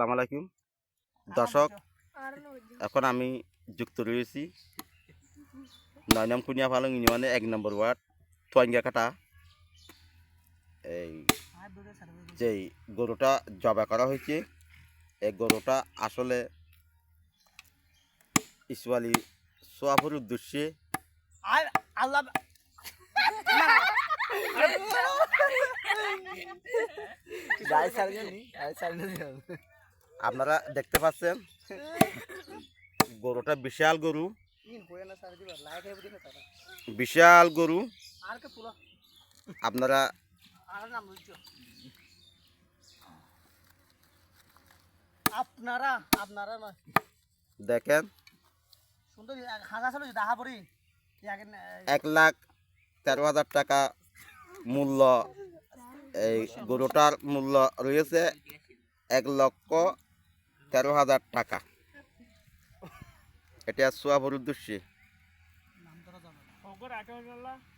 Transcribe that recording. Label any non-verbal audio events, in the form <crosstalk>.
আসসালামু আলাইকুম। দর্শক এখন আমি যুক্ত রয়েছি। নয় নম কুনিয়া পালং ইউনিয়নে এক নম্বর ওয়ার্ড তোয়াঙ্গা কাটা এই যেই গরুটা জবা করা হয়েছে এই গরুটা আসলে ইসওয়ালি সোয়াফের উদ্দেশ্যে আল্লাহ <laughs> আপনারা দেখতে পাচ্ছেন? গরুটা বিশাল গরু। বিশাল গরু। আপনারা আপনারা আপনারা নয় দেখেন। এক লাখ তেরো হাজার টাকা মূল্য এই গরুটার মূল্য রয়েছে এক লক্ষ তেরো হাজার টাকা। এটা সোয়াবর উদ্দেশ্যে